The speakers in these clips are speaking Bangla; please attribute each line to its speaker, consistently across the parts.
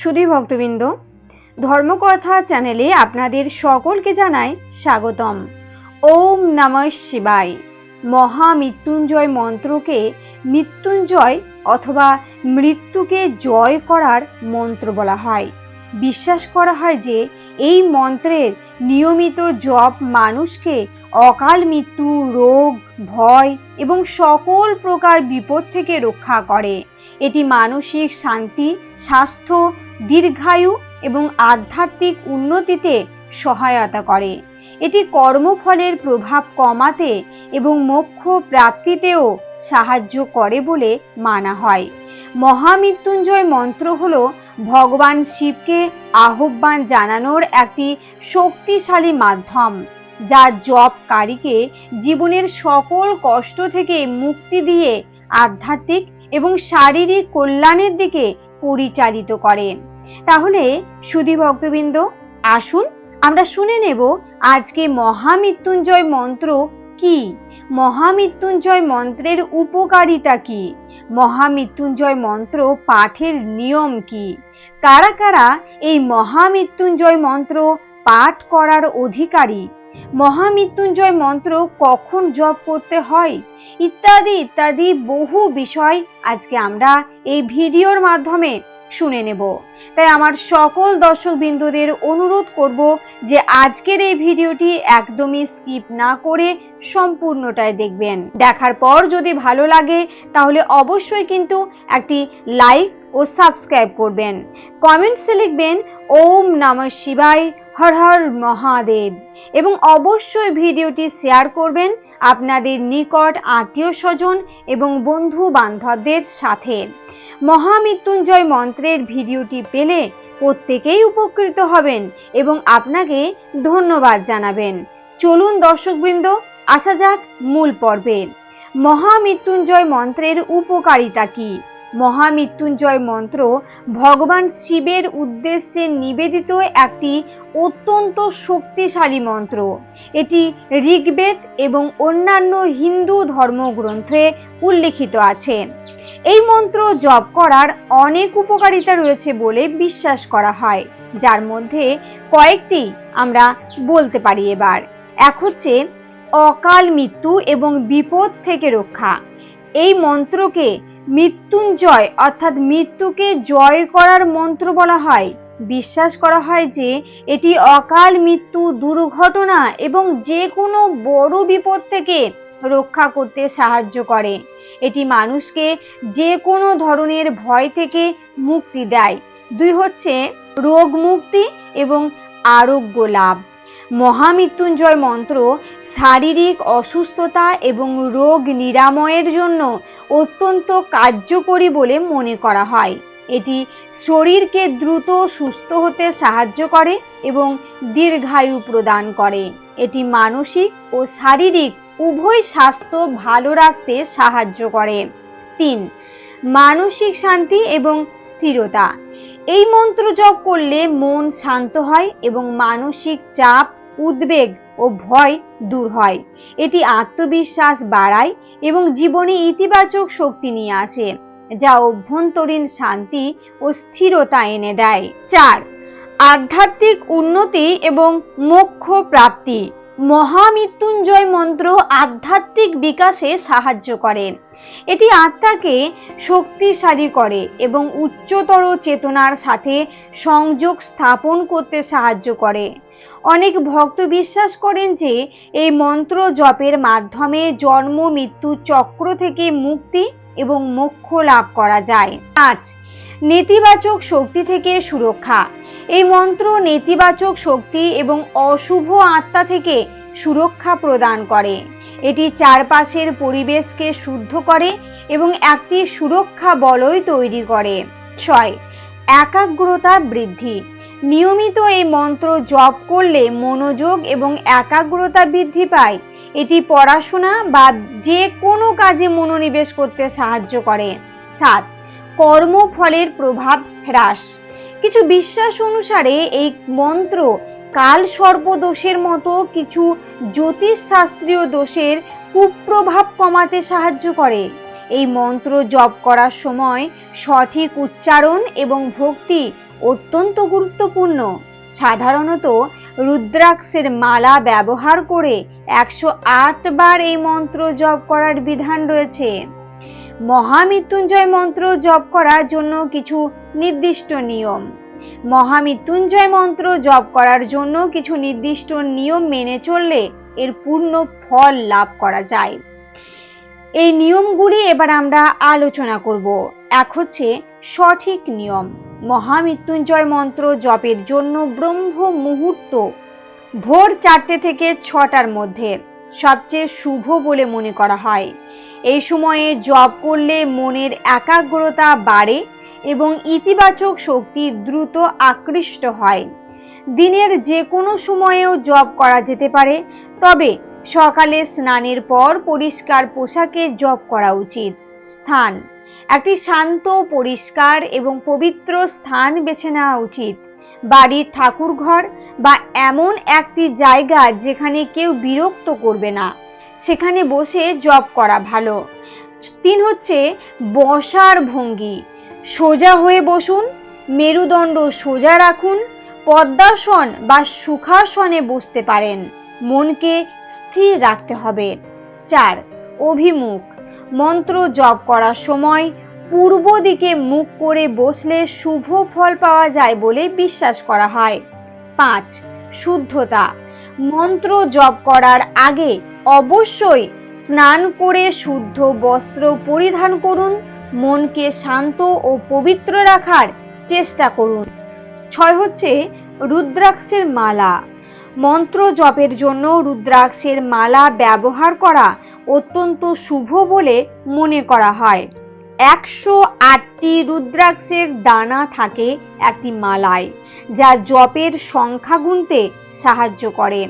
Speaker 1: সুধী ভক্তবৃন্দ, ধর্মকথা চ্যানেলে আপনাদের সকলকে জানাই স্বাগতম। ওম নমঃ শিবায়। মহামৃত্যুঞ্জয় মন্ত্রকে মৃত্যুঞ্জয় অথবা মৃত্যুকে জয় করার মন্ত্র বলা হয়। বিশ্বাস করা হয় যে এই মন্ত্রের নিয়মিত জপ মানুষকে অকাল মৃত্যু, রোগ, ভয় এবং সকল প্রকার বিপদ থেকে রক্ষা করে। এটি মানসিক শান্তি, স্বাস্থ্য, দীর্ঘায়ু এবং আধ্যাত্মিক উন্নতিতে সহায়তা করে। এটি কর্মফলের প্রভাব কমাতে এবং মোক্ষ প্রাপ্তিতেও সাহায্য করে বলে মানা হয়। মহামৃত্যুঞ্জয় মন্ত্র হল, ভগবান শিবকে আহ্বান জানানোর একটি শক্তিশালী মাধ্যম, যা জপকারীকে জীবনের সকল কষ্ট থেকে মুক্তি দিয়ে আধ্যাত্মিক এবং শারীরিক কল্যাণের দিকে পরিচালিত করে। তাহলে সুধী ভক্তবৃন্দ, আসুন আমরা শুনে নেব আজকে মহামৃত্যুঞ্জয় মন্ত্র কি? মহামৃত্যুঞ্জয় মন্ত্রের উপকারিতা কি? মহামৃত্যুঞ্জয় মন্ত্র পাঠের নিয়ম কি? কারা কারা এই মহামৃত্যুঞ্জয় মন্ত্র পাঠ করার অধিকারী মহামৃত্যুঞ্জয় মন্ত্র কখন জপ করতে হয়? ইত্যাদি ইত্যাদি বহু বিষয় আজকে আমরা এই ভিডিওর মাধ্যমে শুনে নেব। তাই আমার সকল দর্শক বিন্দুদের অনুরোধ করব যে আজকের এই ভিডিওটি একদমই স্কিপ না করে সম্পূর্ণটাই দেখবেন। দেখার পর যদি ভালো লাগে, তাহলে অবশ্যই কিন্তু একটি লাইক ও সাবস্ক্রাইব করবেন। কমেন্টসে লিখবেন, ওম নমঃ শিবায় হর হর মহাদেব। এবং অবশ্যই ভিডিওটি শেয়ার করবেন আপনাদের নিকট আত্মীয় স্বজন এবং বন্ধু বান্ধবদের সাথে। মহামৃত্যুঞ্জয় মন্ত্রের ভিডিওটি পেলে প্রত্যেকেই উপকৃত হবেন এবং আপনাকে ধন্যবাদ জানাবেন। চলুন দর্শকবৃন্দ, আসা যাক মূল পর্বে। মহামৃত্যুঞ্জয় মন্ত্রের উপকারিতা কি? মহামৃত্যুঞ্জয় মন্ত্র ভগবান শিবের উদ্দেশ্যে নিবেদিত একটি অত্যন্ত শক্তিশালী মন্ত্র। এটি ঋগ্বেদ এবং অন্যান্য হিন্দু ধর্মগ্রন্থে উল্লেখিত আছে। এই মন্ত্র জপ করার অনেক উপকারিতা রয়েছে বলে বিশ্বাস করা হয়, যার মধ্যে কয়েকটি আমরা বলতে পারি এবার। এক হচ্ছে, অকাল মৃত্যু এবং বিপদ থেকে রক্ষা। এই মন্ত্রকে মৃত্যুঞ্জয় অর্থাৎ মৃত্যুকে জয় করার মন্ত্র বলা হয়। বিশ্বাস করা হয় যে এটি অকাল মৃত্যু, দুর্ঘটনা এবং যে কোনো বড় বিপদ থেকে রক্ষা করতে সাহায্য করে। এটি মানুষকে যে কোনো ধরনের ভয় থেকে মুক্তি দেয়। দুই হচ্ছে রোগ মুক্তি এবং আরোগ্য লাভ। মহামৃত্যুঞ্জয় মন্ত্র শারীরিক অসুস্থতা এবং রোগ নিরাময়ের জন্য অত্যন্ত কার্যকরী বলে মনে করা হয়। এটি শরীরকে দ্রুত সুস্থ হতে সাহায্য করে এবং দীর্ঘায়ু প্রদান করে। এটি মানসিক ও শারীরিক উভয় স্বাস্থ্য ভালো রাখতে সাহায্য করে। তিন, মানসিক শান্তি এবং স্থিরতা। এই মন্ত্র জপ করলে মন শান্ত হয় এবং মানসিক চাপ, উদ্বেগ ও ভয় দূর হয়। এটি আত্মবিশ্বাস বাড়ায় এবং জীবনে ইতিবাচক শক্তি নিয়ে আসে। যা অভ্যন্তরীণ শান্তি ও স্থিরতা এনে দেয়। চার, আধ্যাত্মিক উন্নতি এবং মোক্ষ প্রাপ্তি। মহামৃত্যুঞ্জয় মন্ত্র আধ্যাত্মিক বিকাশে সাহায্য করে। এটি আত্মাকে শক্তিশালী করে এবং উচ্চতর চেতনার সাথে সংযোগ স্থাপন করতে সাহায্য করে। অনেক ভক্ত বিশ্বাস করেন যে, এই মন্ত্র জপের মাধ্যমে জন্ম, মৃত্যু চক্র থেকে মুক্তি এবং মোক্ষ লাভ করা যায়। পাঁচ, নেতিবাচক শক্তি থেকে সুরক্ষা। এই মন্ত্র নেতিবাচক শক্তি এবং অশুভ আত্মা থেকে সুরক্ষা প্রদান করে। এটি চারপাশের পরিবেশকে শুদ্ধ করে এবং একটি সুরক্ষা বলয় তৈরি করে। ছয়, একাগ্রতা বৃদ্ধি। নিয়মিত এই মন্ত্র জপ করলে মনোযোগ এবং একাগ্রতা বৃদ্ধি পায়। এটি পড়াশোনা বা যে কোনো কাজে মনোনিবেশ করতে সাহায্য করে। সাত, কর্মফলের প্রভাব হ্রাস। কিছু বিশ্বাস অনুসারে এই মন্ত্র কাল সর্প দোষের মতো কিছু জ্যোতিষ শাস্ত্রীয় দোষের কুপ্রভাব কমাতে সাহায্য করে। এই মন্ত্র জপ করার সময় সঠিক উচ্চারণ এবং ভক্তি অত্যন্ত গুরুত্বপূর্ণ। সাধারণত রুদ্রাক্ষের মালা ব্যবহার করে একশো আট বার এই মন্ত্র জপ করার বিধান রয়েছে। মহামৃত্যুঞ্জয় মন্ত্র জপ করার জন্য কিছু নির্দিষ্ট নিয়ম। মহামৃত্যুঞ্জয় মন্ত্র জপ করার জন্য কিছু নির্দিষ্ট নিয়ম মেনে চললে এর পূর্ণ ফল লাভ করা যায়। এই নিয়মগুলি এবার আমরা আলোচনা করব। এক হচ্ছে সঠিক নিয়ম। মহামৃত্যুঞ্জয় মন্ত্র জপের জন্য ব্রহ্ম মুহূর্ত ভোর চারটে থেকে ছটার মধ্যে। সবচেয়ে শুভ বলে মনে করা হয়। এই সময়ে জপ করলে মনের একাগ্রতা বাড়ে এবং ইতিবাচক শক্তি দ্রুত আকৃষ্ট হয়। দিনের যে কোনো সময়েও জপ করা যেতে পারে, তবে সকালে স্নানের পর পরিষ্কার পোশাকে জপ করা উচিত। স্থান। একটি শান্ত, পরিষ্কার এবং পবিত্র স্থান বেছে নেওয়া উচিত। বাড়ির ঠাকুর ঘর বা এমন একটি জায়গা যেখানে কেউ বিরক্ত করবে না। সেখানে বসে জব করা ভালো। তিন হচ্ছে বসার ভঙ্গি। সোজা হয়ে বসুন, মেরুদণ্ড সোজা রাখুন, পদ্মাসন বা সুখাসনে বসতে পারেন। মনকে স্থির রাখতে হবে। চার, অভিমুখ। মন্ত্র জপ করার সময় পূর্ব দিকে মুখ করে বসলে শুভ ফল পাওয়া যায় বলে বিশ্বাস করা হয়। পাঁচ, শুদ্ধতা। মন্ত্র জপ করার আগে অবশ্যই স্নান করে শুদ্ধ বস্ত্র পরিধান করুন, মনকে শান্ত ও পবিত্র রাখার চেষ্টা করুন। ছয় হচ্ছে রুদ্রাক্ষের মালা। মন্ত্র জপের জন্য রুদ্রাক্ষের মালা ব্যবহার করা অত্যন্ত শুভ বলে মনে করা হয়। একশো আটটি রুদ্রাক্ষের দানা থাকে একটি মালায়। যা জপের সংখ্যা গুনতে সাহায্য করে।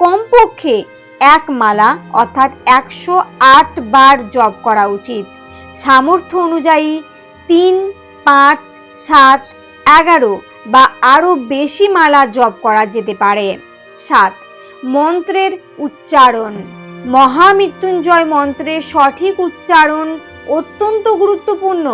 Speaker 1: কমপক্ষে এক মালা, অর্থাৎ একশো আট বার জপ করা উচিত। সামর্থ্য অনুযায়ী তিন, পাঁচ, সাত, এগারো বা আরও বেশি মালা জপ করা যেতে পারে। সাত, মন্ত্রের উচ্চারণ। মহামৃত্যুঞ্জয় মন্ত্রের সঠিক উচ্চারণ অত্যন্ত গুরুত্বপূর্ণ।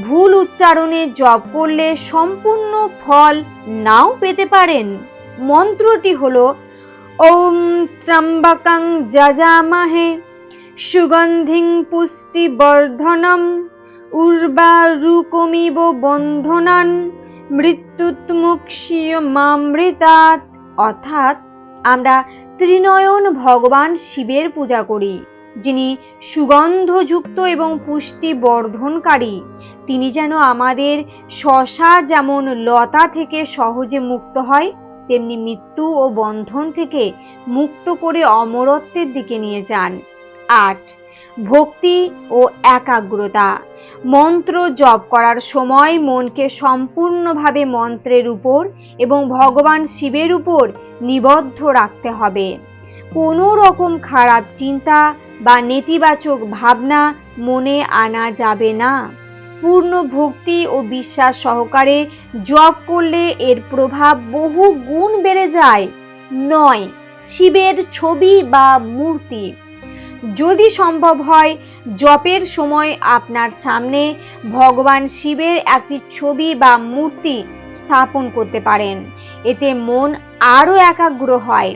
Speaker 1: ভুল উচ্চারণে জপ করলে সম্পূর্ণ ফল নাও পেতে পারেন। মন্ত্রটি হল, ওম ত্রম্বকং যজামহে সুগন্ধিং পুষ্টিবর্ধনম উর্বারুকমিব বন্ধনান মৃত্যুৎমুক্ষীয় মামৃতাৎ অর্থাৎ আমরা ত্রিনয়ন ভগবান শিবের পূজা করি। যিনি সুগন্ধযুক্ত এবং পুষ্টি বর্ধনকারী তিনি যেন আমাদের শশা যেমন লতা থেকে সহজে মুক্ত হয়, তেমনি মৃত্যু ও বন্ধন থেকে মুক্ত করে অমরত্বের দিকে নিয়ে যান। আট, ভক্তি ও একাগ্রতা। মন্ত্র জপ করার সময় মনকে সম্পূর্ণভাবে মন্ত্রের উপর এবং ভগবান শিবের উপর নিবদ্ধ রাখতে হবে। কোনো রকম খারাপ চিন্তা বা নেতিবাচক ভাবনা মনে আনা যাবে না। পূর্ণ ভক্তি ও বিশ্বাস সহকারে জপ করলে এর প্রভাব বহু গুণ বেড়ে যায়। নয়, শিবের ছবি বা মূর্তি। যদি সম্ভব হয়, জপের সময় আপনার সামনে ভগবান শিবের একটি ছবি বা মূর্তি স্থাপন করতে পারেন। এতে মন আরও একাগ্র হয়।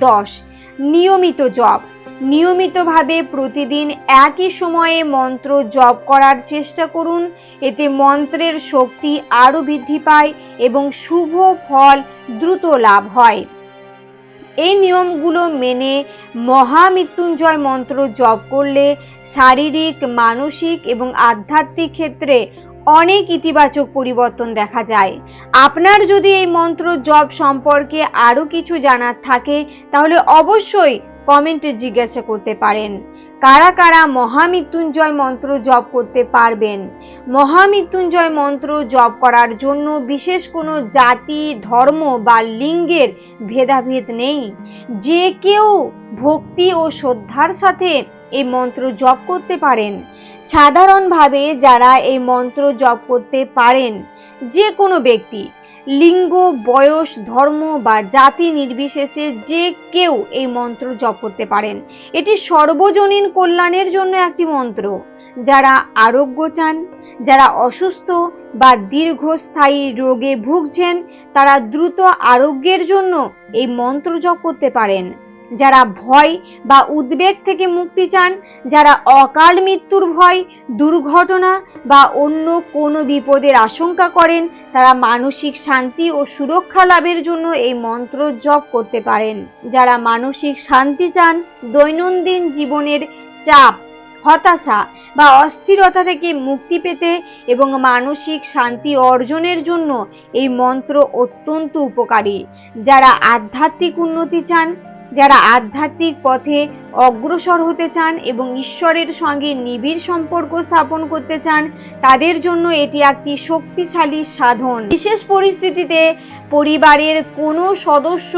Speaker 1: দশ, নিয়মিত জপ। নিয়মিতভাবে প্রতিদিন একই সময়ে মন্ত্র জপ করার চেষ্টা করুন। এতে মন্ত্রের শক্তি আরও বৃদ্ধি পায় এবং শুভ ফল দ্রুত লাভ হয়। এই নিয়মগুলো মেনে মহামৃত্যুঞ্জয় মন্ত্র জপ করলে শারীরিক, মানসিক এবং আধ্যাত্মিক ক্ষেত্রে অনেক ইতিবাচক পরিবর্তন দেখা যায়। আপনার যদি এই মন্ত্র জপ সম্পর্কে আরও কিছু জানার থাকে, তাহলে অবশ্যই কমেন্টে জিজ্ঞাসা করতে পারেন, কারা কারা মহামৃত্যুঞ্জয় মন্ত্র জপ করতে পারবেন? মহামৃত্যুঞ্জয় মন্ত্র জপ করার জন্য বিশেষ কোনো জাতি, ধর্ম বা লিঙ্গের ভেদাভেদ নেই। যে কেউ ভক্তি ও শ্রদ্ধার সাথে এই মন্ত্র জপ করতে পারেন। সাধারণভাবে যারা এই মন্ত্র জপ করতে পারেন, যে কোনো ব্যক্তি লিঙ্গ, বয়স, ধর্ম বা জাতি নির্বিশেষে যে কেউ এই মন্ত্র জপ করতে পারেন। এটি সর্বজনীন কল্যাণের জন্য একটি মন্ত্র। যারা আরোগ্য চান, যারা অসুস্থ বা দীর্ঘস্থায়ী রোগে ভুগছেন, তারা দ্রুত আরোগ্যের জন্য এই মন্ত্র জপ করতে পারেন। যারা ভয় বা উদ্বেগ থেকে মুক্তি চান, যারা অকাল মৃত্যুর ভয়, দুর্ঘটনা বা অন্য কোনো বিপদের আশঙ্কা করেন, তারা মানসিক শান্তি ও সুরক্ষা লাভের জন্য এই মন্ত্র জপ করতে পারেন। যারা মানসিক শান্তি চান, দৈনন্দিন জীবনের চাপ, হতাশা বা অস্থিরতা থেকে মুক্তি পেতে এবং মানসিক শান্তি অর্জনের জন্য এই মন্ত্র অত্যন্ত উপকারী। যারা আধ্যাত্মিক উন্নতি চান যারা আধ্যাত্মিক পথে অগ্রসর হতে চান এবং ঈশ্বরের সঙ্গে নিবিড় সম্পর্ক স্থাপন করতে চান, তাদের জন্য এটি একটি শক্তিশালী সাধন। বিশেষ পরিস্থিতিতে পরিবারের কোনো সদস্য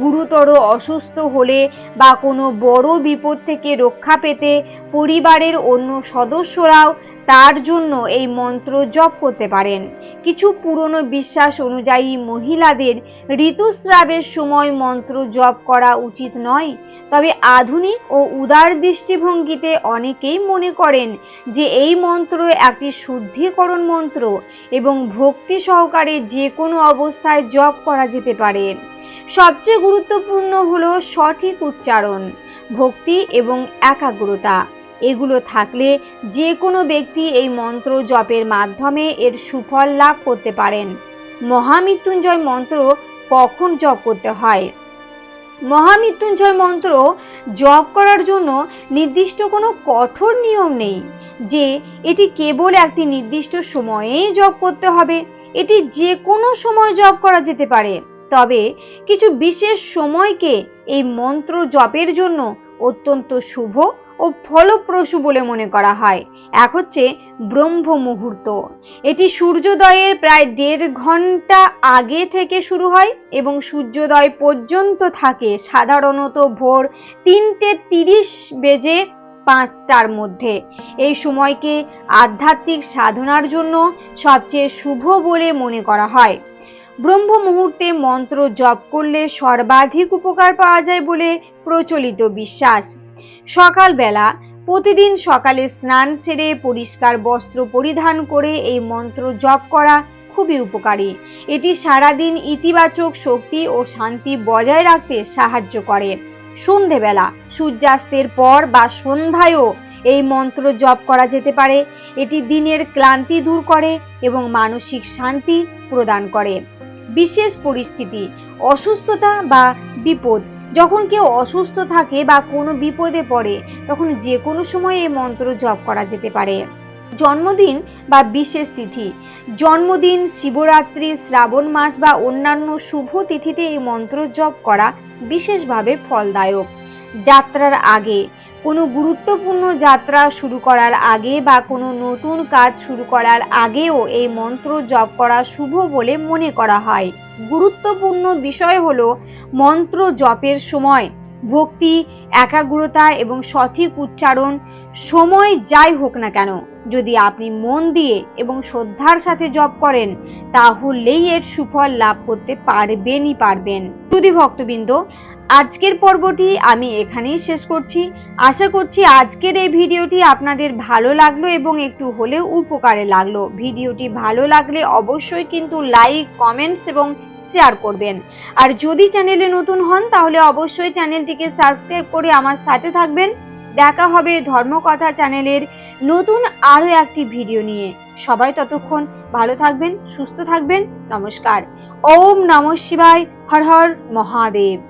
Speaker 1: গুরুতর অসুস্থ হলে বা কোনো বড় বিপদ থেকে রক্ষা পেতে পরিবারের অন্য সদস্যরাও তার জন্য এই মন্ত্র জপ করতে পারেন। কিছু পুরনো বিশ্বাস অনুযায়ী মহিলাদের ঋতুস্রাবের সময় মন্ত্র জপ করা উচিত নয়। তবে আধুনিক ও উদার দৃষ্টিভঙ্গিতে অনেকেই মনে করেন যে এই মন্ত্র একটি শুদ্ধিকরণ মন্ত্র এবং ভক্তি সহকারে যে কোনো অবস্থায় জপ করা যেতে পারে। সবচেয়ে গুরুত্বপূর্ণ হলো সঠিক উচ্চারণ, ভক্তি এবং একাগ্রতা। এগুলো থাকলে যে কোনো ব্যক্তি এই মন্ত্র জপের মাধ্যমে এর সুফল লাভ করতে পারেন। মহামৃত্যুঞ্জয় মন্ত্র কখন জপ করতে হয়? মহামৃত্যুঞ্জয় মন্ত্র জপ করার জন্য নির্দিষ্ট কোনো কঠোর নিয়ম নেই যে এটি কেবল একটি নির্দিষ্ট সময়েই জপ করতে হবে। এটি যে কোনো সময় জপ করা যেতে পারে। তবে কিছু বিশেষ সময়কে এই মন্ত্র জপের জন্য অত্যন্ত শুভ ও ফলপ্রসূ বলে মনে করা হয়। এক হচ্ছে ব্রহ্ম মুহূর্ত। এটি সূর্যোদয়ের প্রায় দেড় ঘণ্টা আগে থেকে শুরু হয় এবং সূর্যোদয় পর্যন্ত থাকে সাধারণত ভোর তিনটে তিরিশ বেজে পাঁচটার মধ্যে। এই সময়কে আধ্যাত্মিক সাধনার জন্য সবচেয়ে শুভ বলে মনে করা হয়। ব্রহ্ম মুহূর্তে মন্ত্র জপ করলে সর্বাধিক উপকার পাওয়া যায় বলে প্রচলিত বিশ্বাস। সকালবেলা প্রতিদিন সকালে স্নান সেরে পরিষ্কার বস্ত্র পরিধান করে এই মন্ত্র জপ করা খুবই উপকারী। এটি সারাদিন ইতিবাচক শক্তি ও শান্তি বজায় রাখতে সাহায্য করে। সন্ধেবেলা, সূর্যাস্তের পর বা সন্ধ্যায়ও এই মন্ত্র জপ করা যেতে পারে। এটি দিনের ক্লান্তি দূর করে এবং মানসিক শান্তি প্রদান করে। বিশেষ পরিস্থিতি, অসুস্থতা বা বিপদ যখন কেউ অসুস্থ থাকে বা কোনো বিপদে পড়ে, তখন যে কোনো সময় এই মন্ত্র জপ করা যেতে পারে। জন্মদিন বা বিশেষ তিথি। জন্মদিন, শিবরাত্রি, শ্রাবণ মাস বা অন্যান্য শুভ তিথিতে এই মন্ত্র জপ করা বিশেষভাবে ফলদায়ক। যাত্রার আগে কোনো গুরুত্বপূর্ণ যাত্রা শুরু করার আগে বা কোনো নতুন কাজ শুরু করার আগেও এই মন্ত্র জপ করা শুভ বলে মনে করা হয়। গুরুত্বপূর্ণ বিষয় হলো মন্ত্র জপের সময় ভক্তি, একাগ্রতা এবং সঠিক উচ্চারণ সময় যাই হোক না কেন, যদি আপনি মন দিয়ে এবং শ্রদ্ধার সাথে জপ করেন, তাহলেই এর সুফল লাভ করতে পারবেনই পারবেন। যদি ভক্তবৃন্দ আজকের পর্বটি আমি এখানেই শেষ করছি। আশা করছি আজকের এই ভিডিওটি আপনাদের ভালো লাগল এবং একটু হলেও উপকারে লাগল। ভিডিওটি ভালো লাগলে অবশ্যই কিন্তু লাইক, কমেন্টস এবং শেয়ার করবেন। আর যদি চ্যানেলে নতুন হন, তাহলে অবশ্যই চ্যানেলটিকে সাবস্ক্রাইব করে আমার সাথে থাকবেন। দেখা হবে ধর্মকথা চ্যানেলের নতুন আরও একটি ভিডিও নিয়ে। সবাই ততক্ষণ ভালো থাকবেন, সুস্থ থাকবেন। নমস্কার। ওম নম শিবায়। হর হর মহাদেব।